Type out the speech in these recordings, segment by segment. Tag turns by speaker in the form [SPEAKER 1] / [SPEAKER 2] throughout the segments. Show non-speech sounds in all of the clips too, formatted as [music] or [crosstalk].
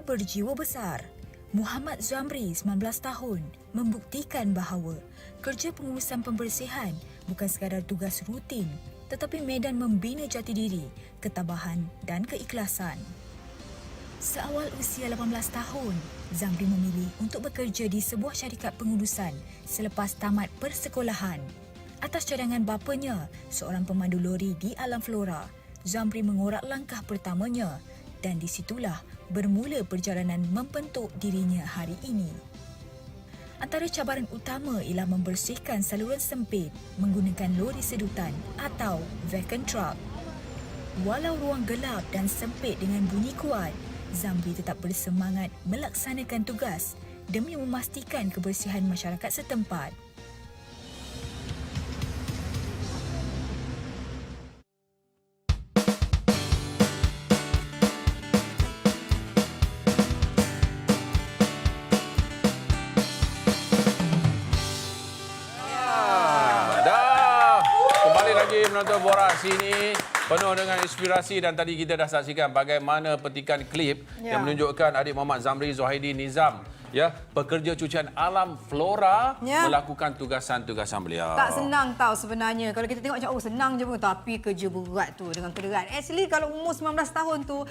[SPEAKER 1] Berjiwa besar, Muhammad Zamri, 19 tahun, membuktikan bahawa kerja pengurusan pembersihan bukan sekadar tugas rutin tetapi medan membina jati diri, ketabahan dan keikhlasan. Seawal usia 18 tahun, Zamri memilih untuk bekerja di sebuah syarikat pengurusan selepas tamat persekolahan. Atas cadangan bapanya, seorang pemandu lori di alam flora, Zamri mengorak langkah pertamanya dan di situlah bermula perjalanan membentuk dirinya hari ini. Antara cabaran utama ialah membersihkan saluran sempit menggunakan lori sedutan atau vacuum truck. Walau ruang gelap dan sempit dengan bunyi kuat, Zamri tetap bersemangat melaksanakan tugas demi memastikan kebersihan masyarakat setempat.
[SPEAKER 2] Lagi menonton Borak sini penuh dengan inspirasi dan tadi kita dah saksikan bagaimana petikan klip
[SPEAKER 3] Ya.
[SPEAKER 2] yang menunjukkan adik Muhammad Zamri Zuhaidi Nizam ya pekerja cucian alam flora
[SPEAKER 3] Ya.
[SPEAKER 2] melakukan tugasan-tugasan beliau.
[SPEAKER 3] Tak senang tau sebenarnya. Kalau kita tengok macam oh senang je pun tapi kerja berat tu dengan kederat. Actually kalau umur 19 tahun tu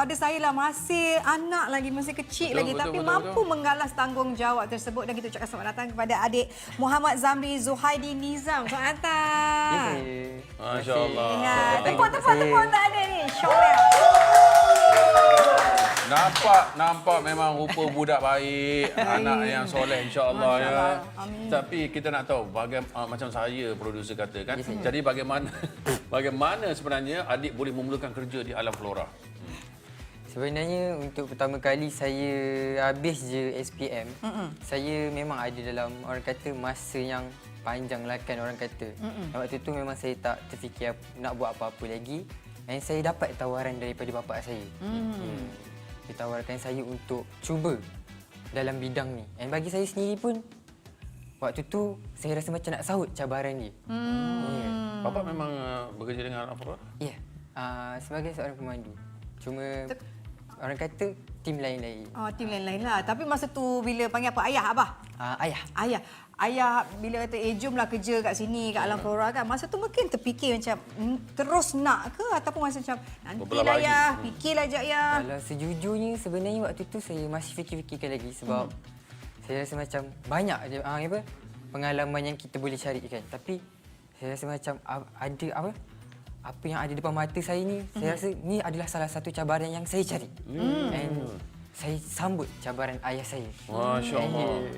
[SPEAKER 3] pada saya lah masih anak lagi masih kecil
[SPEAKER 2] Betul,
[SPEAKER 3] lagi
[SPEAKER 2] betul,
[SPEAKER 3] tapi
[SPEAKER 2] betul,
[SPEAKER 3] mampu
[SPEAKER 2] betul.
[SPEAKER 3] menggalas tanggungjawab tersebut dan kita ucapkan selamat datang kepada adik Muhammad Zamri Zuhaidi Nizam. Selamat datang.
[SPEAKER 2] Masya Allah.
[SPEAKER 3] Ingat, tepuk tepuk tepuk tak ada ni. Syok
[SPEAKER 2] Nampak nampak memang rupa budak baik, anak yang soleh insya-Allah ya.
[SPEAKER 3] Masya-Allah. Amin.
[SPEAKER 2] Tapi kita nak tahu bagaimana uh, macam saya producer kata kan. Jadi bagaimana [laughs] bagaimana sebenarnya adik boleh memulakan kerja di alam flora?
[SPEAKER 4] Sebenarnya untuk pertama kali saya habis je SPM, mm saya memang ada dalam orang kata masa yang panjang lah kan orang kata. Mm Waktu tu memang saya tak terfikir nak buat apa-apa lagi. Dan saya dapat tawaran daripada bapa saya. Mm. Hmm. Dia tawarkan saya untuk cuba dalam bidang ni. Dan bagi saya sendiri pun waktu tu saya rasa macam nak sahut cabaran dia. Mm. Yeah.
[SPEAKER 2] Bapa memang uh, bekerja dengan flora?
[SPEAKER 4] Ya, yeah. uh, sebagai seorang pemandu. Cuma orang kata tim lain-lain.
[SPEAKER 3] Oh, tim lain-lain lah. Tapi masa tu bila panggil apa? Ayah, Abah?
[SPEAKER 4] Uh, ayah.
[SPEAKER 3] Ayah, ayah bila kata eh jomlah kerja kat sini kat alam flora kan. Masa tu mungkin terfikir macam hmm, terus nak ke ataupun masa macam nanti lah ya,
[SPEAKER 2] Hmm.
[SPEAKER 3] fikirlah jap ya.
[SPEAKER 4] Kalau sejujurnya sebenarnya waktu tu saya masih fikir-fikirkan lagi sebab saya rasa macam banyak je uh, apa pengalaman yang kita boleh cari kan. Tapi saya rasa macam uh, ada apa apa yang ada depan mata saya ni, saya rasa ni adalah salah satu cabaran yang saya cari. And saya sambut cabaran ayah saya.
[SPEAKER 2] Masya Allah.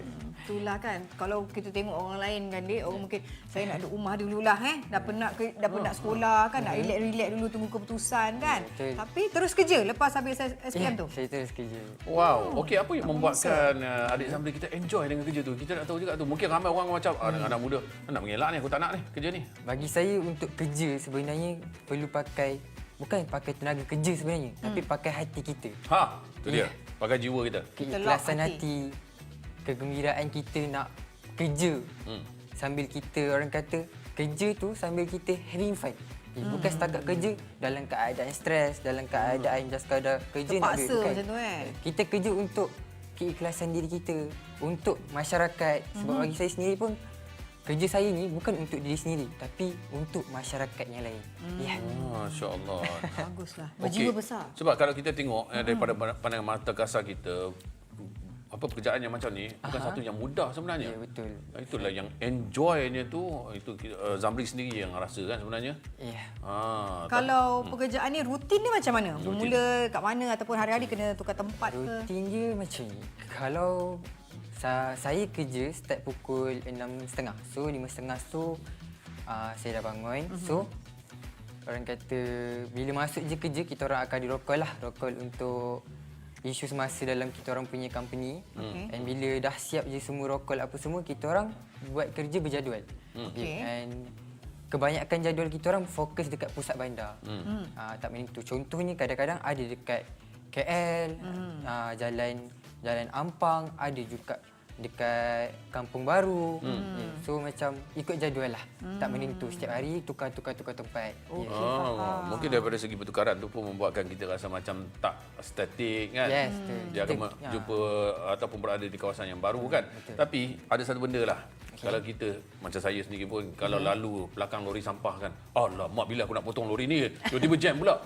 [SPEAKER 3] Itulah kan. Kalau kita tengok orang lain kan dia orang mungkin saya nak duduk rumah dululah eh. Dah penat ke, dah penat sekolah kan nak relax-relax dulu tunggu keputusan kan.
[SPEAKER 4] Betul.
[SPEAKER 3] Tapi terus kerja lepas habis SPM
[SPEAKER 4] Ya,
[SPEAKER 3] tu.
[SPEAKER 4] saya terus kerja.
[SPEAKER 2] Wow, okey apa yang membuatkan uh, adik Zamri kita enjoy dengan kerja tu? Kita nak tahu juga tu. Mungkin ramai orang macam ah, anak muda nak mengelak ni aku tak nak ni kerja ni.
[SPEAKER 4] Bagi saya untuk kerja sebenarnya perlu pakai bukan pakai tenaga kerja sebenarnya hmm. tapi pakai hati kita.
[SPEAKER 2] Ha, tu dia.
[SPEAKER 4] Ya.
[SPEAKER 2] Pakai jiwa kita.
[SPEAKER 4] Keikhlasan
[SPEAKER 3] hati.
[SPEAKER 4] hati. Kegembiraan kita nak kerja.
[SPEAKER 2] Hmm.
[SPEAKER 4] Sambil kita orang kata kerja tu sambil kita having fun. Eh, Bukan setakat kerja dalam keadaan stres, dalam keadaan just sekadar kerja nak duit.
[SPEAKER 3] Terpaksa
[SPEAKER 4] Bukan.
[SPEAKER 3] macam tu, eh?
[SPEAKER 4] Kita kerja untuk keikhlasan diri kita, untuk masyarakat. Sebab bagi saya sendiri pun kerja saya ni bukan untuk diri sendiri tapi untuk masyarakat yang lain. Ya.
[SPEAKER 2] Masya Allah.
[SPEAKER 3] Baguslah. Berjiwa
[SPEAKER 2] Okey.
[SPEAKER 3] besar.
[SPEAKER 2] Sebab kalau kita tengok eh, daripada pandangan mata kasar kita, apa pekerjaan yang macam ni bukan
[SPEAKER 4] Aha.
[SPEAKER 2] satu yang mudah sebenarnya.
[SPEAKER 4] Ya, betul.
[SPEAKER 2] Itulah yang enjoynya tu itu uh, Zamri sendiri yang rasa kan sebenarnya.
[SPEAKER 4] Ya.
[SPEAKER 2] Ha,
[SPEAKER 3] Kalau pekerjaan ni rutin ni macam mana? Bermula kat mana ataupun hari-hari kena tukar tempat ke?
[SPEAKER 4] Rutin dia macam ni. Kalau sa- saya kerja start pukul 6.30. So 5.30 tu uh, saya dah bangun. Mm-hmm. So orang kata bila masuk je kerja kita orang akan dirokol lah. Rokol untuk isu semasa dalam kita orang punya company.
[SPEAKER 3] Okey.
[SPEAKER 4] And bila dah siap je semua rokol apa semua kita orang buat kerja berjadual.
[SPEAKER 3] Okey.
[SPEAKER 4] And kebanyakan jadual kita orang fokus dekat pusat bandar. Hmm. Uh, tak menentu. Contohnya kadang-kadang ada dekat KL, hmm. uh, jalan Jalan Ampang, ada juga dekat kampung baru. Ya, so macam ikut jadual lah. Tak menentu setiap hari tukar-tukar tukar tempat. Ya.
[SPEAKER 2] Oh, mungkin daripada segi pertukaran tu pun membuatkan kita rasa macam tak statik kan.
[SPEAKER 4] Yes, betul.
[SPEAKER 2] Dia akan
[SPEAKER 4] Kita-
[SPEAKER 2] me- jumpa ataupun berada di kawasan yang baru kan. Tapi ada satu benda lah. Kalau kita macam saya sendiri pun kalau lalu belakang lori sampah kan. Allah mak bila aku nak potong lori ni tiba-tiba jam pula.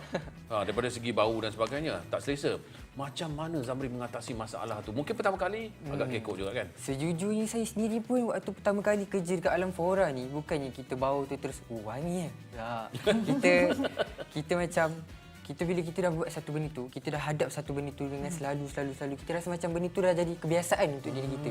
[SPEAKER 2] Ha, [laughs] daripada segi bau dan sebagainya tak selesa. Macam mana Zamri mengatasi masalah tu? Mungkin pertama kali agak kekok juga kan.
[SPEAKER 4] Sejujurnya saya sendiri pun waktu pertama kali kerja dekat Alam Fora ni bukannya kita bau tu terus oh wangi eh. Tak. Kita kita macam kita bila kita dah buat satu benda tu, kita dah hadap satu benda tu dengan selalu selalu selalu kita rasa macam benda tu dah jadi kebiasaan untuk diri kita.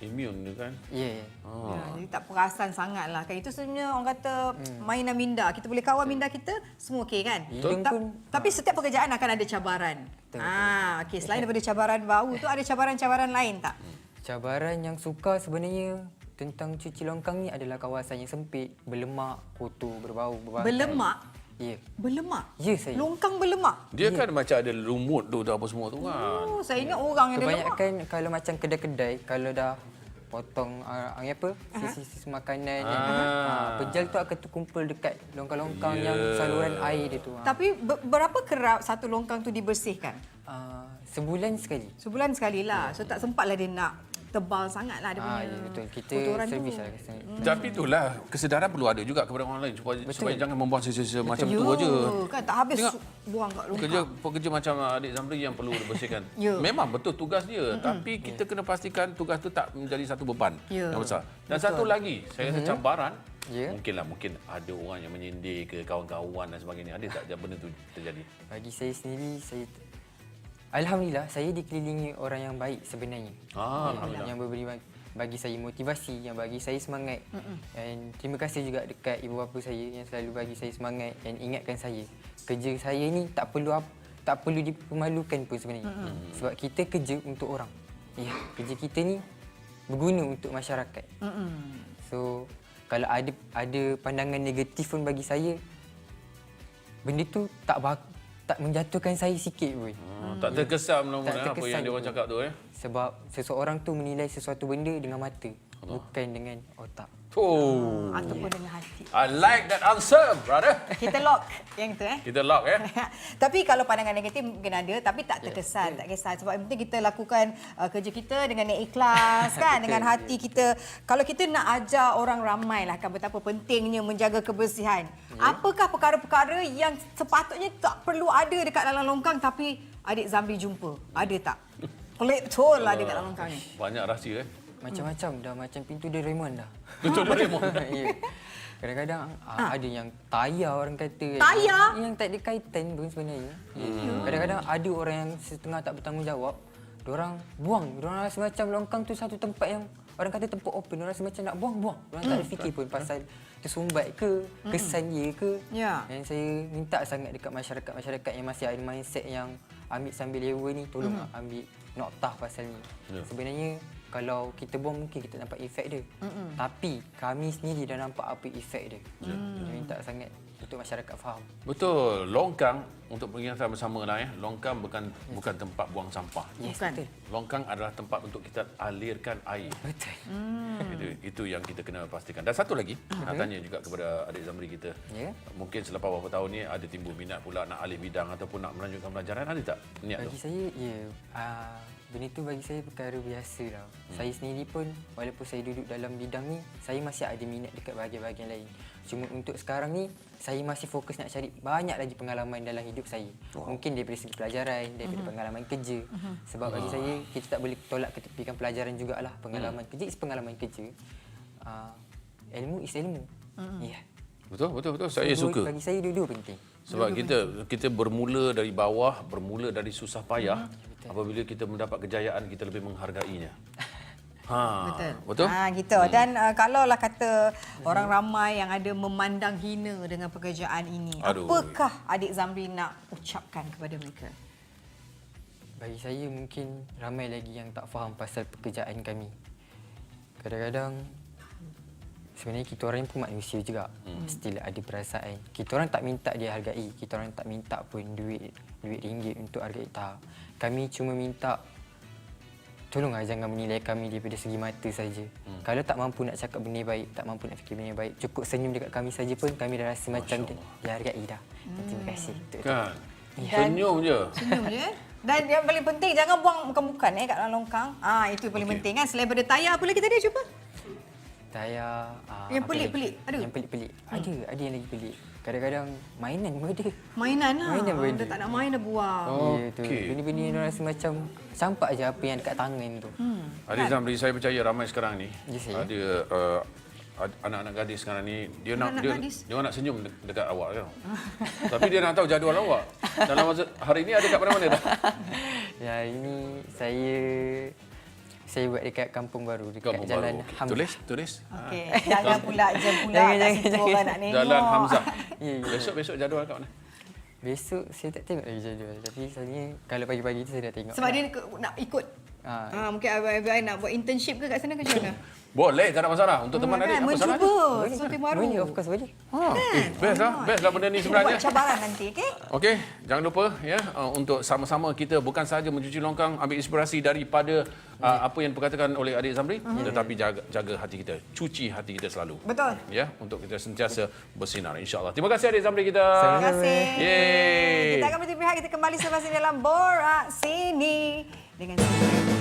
[SPEAKER 2] Immune tu kan.
[SPEAKER 4] Ya. Yeah.
[SPEAKER 2] Oh.
[SPEAKER 3] Ya, jadi tak perasan sangat lah. Kan itu sebenarnya orang kata mainan minda. Kita boleh kawal minda kita, semua okey kan?
[SPEAKER 4] Hidung
[SPEAKER 3] Ta-
[SPEAKER 4] pun-
[SPEAKER 3] tapi setiap pekerjaan akan ada cabaran.
[SPEAKER 4] Betul,
[SPEAKER 3] Ah, okey. Selain daripada cabaran bau tu ada cabaran-cabaran lain tak?
[SPEAKER 4] Cabaran yang suka sebenarnya tentang cuci longkang ni adalah kawasan yang sempit, berlemak, kotor, berbau, berbau.
[SPEAKER 3] Berlemak?
[SPEAKER 4] Ya.
[SPEAKER 3] Berlemak?
[SPEAKER 4] Ya saya.
[SPEAKER 3] Longkang berlemak?
[SPEAKER 2] Dia kan macam ada lumut tu dah apa semua tu kan.
[SPEAKER 3] Oh, saya ingat orang yang ada lemak.
[SPEAKER 4] Kebanyakan kalau macam kedai-kedai kalau dah potong uh, apa sisi-sisi makanan yang uh, pejal tu akan terkumpul dekat longkang-longkang yang saluran air dia tu. Uh,
[SPEAKER 3] Tapi be- berapa kerap satu longkang tu dibersihkan?
[SPEAKER 4] uh, sebulan sekali.
[SPEAKER 3] Sebulan sekali lah. So tak sempatlah dia nak tebal sangat lah dia
[SPEAKER 4] Ah,
[SPEAKER 3] punya
[SPEAKER 4] ya, betul. Kita
[SPEAKER 3] kotoran
[SPEAKER 4] servis
[SPEAKER 3] tu.
[SPEAKER 4] lah. Kita.
[SPEAKER 2] Tapi itulah kesedaran perlu ada juga kepada orang lain supaya supaya jangan membuang sisa-sisa macam tu
[SPEAKER 3] Ya,
[SPEAKER 2] aja.
[SPEAKER 3] kan tak habis
[SPEAKER 2] Tengok.
[SPEAKER 3] buang kat longkang.
[SPEAKER 2] Kerja pekerja macam adik Zamri yang perlu dibersihkan. [laughs]
[SPEAKER 3] Ya.
[SPEAKER 2] Memang betul tugas dia, tapi kita kena pastikan tugas tu tak menjadi satu beban
[SPEAKER 3] Ya.
[SPEAKER 2] yang besar. Dan satu lagi, saya rasa cabaran
[SPEAKER 4] Ya.
[SPEAKER 2] Mungkinlah mungkin ada orang yang menyindir ke kawan-kawan dan sebagainya. Ada tak benda tu terjadi?
[SPEAKER 4] Bagi saya sendiri saya Alhamdulillah saya dikelilingi orang yang baik sebenarnya.
[SPEAKER 2] Ah,
[SPEAKER 4] Yang-
[SPEAKER 2] Alhamdulillah.
[SPEAKER 4] Yang memberi bagi, saya motivasi, yang bagi saya semangat. Dan terima kasih juga dekat ibu bapa saya yang selalu bagi saya semangat dan ingatkan saya. Kerja saya ni tak perlu tak perlu dipermalukan pun sebenarnya. Sebab kita kerja untuk orang. Ya, kerja kita ni berguna untuk masyarakat. So kalau ada ada pandangan negatif pun bagi saya benda tu tak bak, tak menjatuhkan saya sikit pun.
[SPEAKER 2] Ah, tak terkesan
[SPEAKER 4] Tak
[SPEAKER 2] mana apa
[SPEAKER 4] terkesan
[SPEAKER 2] yang dia orang cakap tu eh.
[SPEAKER 4] Sebab seseorang tu menilai sesuatu benda dengan mata, bukan dengan otak.
[SPEAKER 2] Oh.
[SPEAKER 3] Ataupun dengan hati.
[SPEAKER 2] I like that answer, brother.
[SPEAKER 3] Kita lock yang tu eh. [laughs]
[SPEAKER 2] Kita lock eh. [laughs]
[SPEAKER 3] tapi kalau pandangan negatif mungkin ada tapi tak terkesan tak kisah sebab yang penting kita lakukan uh, kerja kita dengan niat ikhlas kan [laughs] dengan hati kita kalau kita nak ajar orang ramai lah kan betapa pentingnya menjaga kebersihan apakah perkara-perkara yang sepatutnya tak perlu ada dekat dalam longkang tapi adik Zamri jumpa ada tak pelik betul lah dekat dalam longkang ni
[SPEAKER 2] Banyak rahsia eh.
[SPEAKER 4] Macam-macam dah macam pintu Doraemon dah.
[SPEAKER 2] Betul Doraemon. [laughs]
[SPEAKER 4] ya. Kadang-kadang ah. ada yang tayar orang kata.
[SPEAKER 3] Tayar?
[SPEAKER 4] Yang tak ada kaitan pun sebenarnya. Hmm. Kadang-kadang ada orang yang setengah tak bertanggungjawab. Diorang buang. Diorang rasa macam longkang tu satu tempat yang orang kata tempat open. Diorang rasa macam nak buang-buang. Diorang tak ada fikir pun pasal tersumbat ke, kesan dia ke.
[SPEAKER 3] Ya.
[SPEAKER 4] Dan saya minta sangat dekat masyarakat-masyarakat yang masih ada mindset yang ambil sambil lewa ni tolong mm. ambil noktah pasal ni.
[SPEAKER 2] Ya.
[SPEAKER 4] Sebenarnya kalau kita buang mungkin kita nampak efek dia. Mm-mm. Tapi kami sendiri dah nampak apa efek dia. Ya. Saya minta sangat untuk masyarakat faham.
[SPEAKER 2] Betul. Longkang untuk peringatan bersama lah eh. Longkang bukan bukan tempat buang sampah.
[SPEAKER 4] Yes,
[SPEAKER 3] Bukan.
[SPEAKER 4] betul.
[SPEAKER 2] Longkang adalah tempat untuk kita alirkan air.
[SPEAKER 4] Betul.
[SPEAKER 2] Itu, itu yang kita kena pastikan. Dan satu lagi, nak tanya juga kepada adik Zamri kita.
[SPEAKER 4] Ya.
[SPEAKER 2] Mungkin selepas beberapa tahun ni ada timbul minat pula nak alih bidang ataupun nak melanjutkan pelajaran. Ada tak niat tu?
[SPEAKER 4] Bagi saya, ya. Uh, benda tu bagi saya perkara biasa lah. Hmm. Saya sendiri pun, walaupun saya duduk dalam bidang ni, saya masih ada minat dekat bahagian-bahagian lain. Cuma untuk sekarang ni, saya masih fokus nak cari banyak lagi pengalaman dalam hidup saya. Wow. Mungkin daripada segi pelajaran, daripada pengalaman kerja. Sebab bagi saya, kita tak boleh tolak ketepikan pelajaran jugalah. Pengalaman kerja is pengalaman kerja. Uh, ilmu is ilmu. Ya. Yeah.
[SPEAKER 2] Betul, betul, betul. Saya
[SPEAKER 4] Dua-
[SPEAKER 2] suka.
[SPEAKER 4] Bagi saya dua-dua penting.
[SPEAKER 2] Sebab kita kita bermula dari bawah, bermula dari susah payah. Apabila kita mendapat kejayaan, kita lebih menghargainya. [laughs] Ha,
[SPEAKER 3] Betul.
[SPEAKER 2] Betul?
[SPEAKER 3] Ha gitu. Dan uh, kalaulah kata orang ramai yang ada memandang hina dengan pekerjaan ini,
[SPEAKER 2] Aduh.
[SPEAKER 3] apakah adik Zamri nak ucapkan kepada mereka?
[SPEAKER 4] Bagi saya mungkin ramai lagi yang tak faham pasal pekerjaan kami. Kadang-kadang sebenarnya kita orang pun manusia juga. Hmm. Still ada perasaan. Kita orang tak minta dia hargai. Kita orang tak minta pun duit duit ringgit untuk hargai. Tak. Kami cuma minta tolonglah jangan menilai kami daripada segi mata saja. Hmm. Kalau tak mampu nak cakap benda baik, tak mampu nak fikir benda baik, cukup senyum dekat kami saja pun kami dah rasa macam dihargai dah. Hmm. Terima kasih. Untuk
[SPEAKER 2] Kan?
[SPEAKER 3] Dan-
[SPEAKER 2] Senyum je.
[SPEAKER 3] Senyum je. Dan yang paling penting jangan buang bukan-bukan eh kat dalam longkang. Ah itu yang paling
[SPEAKER 2] Okey.
[SPEAKER 3] penting kan. Selain daripada tayar apa lagi tadi cuba?
[SPEAKER 4] Tayar ah,
[SPEAKER 3] Yang pelik-pelik, ada?
[SPEAKER 4] Yang pelik-pelik. Ada, ada yang lagi pelik. Kadang-kadang mainan pun ada.
[SPEAKER 3] Mainan lah.
[SPEAKER 4] Mainan pun ada.
[SPEAKER 3] tak nak main dah buang.
[SPEAKER 2] Oh.
[SPEAKER 4] Ya, tu.
[SPEAKER 2] Okey.
[SPEAKER 4] Benda-benda yang orang rasa macam campak je apa yang dekat tangan tu.
[SPEAKER 3] Hmm.
[SPEAKER 2] Adik Zamri, saya percaya ramai sekarang ni
[SPEAKER 4] Ya, saya.
[SPEAKER 2] ada uh, anak-anak gadis sekarang ni dia nak
[SPEAKER 3] Anak-anak
[SPEAKER 2] dia,
[SPEAKER 3] gadis?
[SPEAKER 2] dia orang nak senyum de- dekat awak kan. [laughs] Tapi dia nak tahu jadual awak. Dalam masa hari ni ada kat mana-mana dah. [laughs]
[SPEAKER 4] Ya, ini saya saya buat dekat Kampung Baru dekat
[SPEAKER 2] Kampung
[SPEAKER 4] Jalan
[SPEAKER 2] Baru.
[SPEAKER 4] Hamzah.
[SPEAKER 2] Tulis, tulis.
[SPEAKER 3] Okey. Jangan pula jam pula
[SPEAKER 4] Jangan,
[SPEAKER 3] situ
[SPEAKER 4] jangan.
[SPEAKER 3] orang nak tengok.
[SPEAKER 2] Jalan Hamzah. [laughs]
[SPEAKER 4] Ya, ya.
[SPEAKER 2] Besok-besok jadual kat mana?
[SPEAKER 4] Besok saya tak tengok lagi jadual tapi selalunya kalau pagi-pagi tu saya dah tengok.
[SPEAKER 3] Sebab dia ke- nak ikut.
[SPEAKER 4] Ah.
[SPEAKER 3] Ah, mungkin FBI nak buat internship ke kat sana ke macam mana? [laughs]
[SPEAKER 2] Boleh, tak ada masalah. Untuk teman
[SPEAKER 3] Ah,
[SPEAKER 2] adik,
[SPEAKER 3] kan,
[SPEAKER 2] apa salah?
[SPEAKER 3] Mencuba sesuatu yang baru.
[SPEAKER 4] Boleh, of course boleh.
[SPEAKER 2] Ha, eh, best lah. Best lah benda ni
[SPEAKER 3] Kita
[SPEAKER 2] sebenarnya.
[SPEAKER 3] buat cabaran nanti, okey?
[SPEAKER 2] Okey, jangan lupa ya uh, untuk sama-sama kita bukan sahaja mencuci longkang ambil inspirasi daripada uh, apa yang diperkatakan oleh adik Zamri tetapi jaga jaga hati kita, cuci hati kita selalu.
[SPEAKER 3] Betul.
[SPEAKER 2] Ya, untuk kita sentiasa bersinar insya-Allah. Terima kasih adik Zamri kita.
[SPEAKER 3] Terima kasih.
[SPEAKER 2] Yeay.
[SPEAKER 3] Kita akan berhenti pihak kita kembali selepas ini dalam Borak Sini dengan Sini.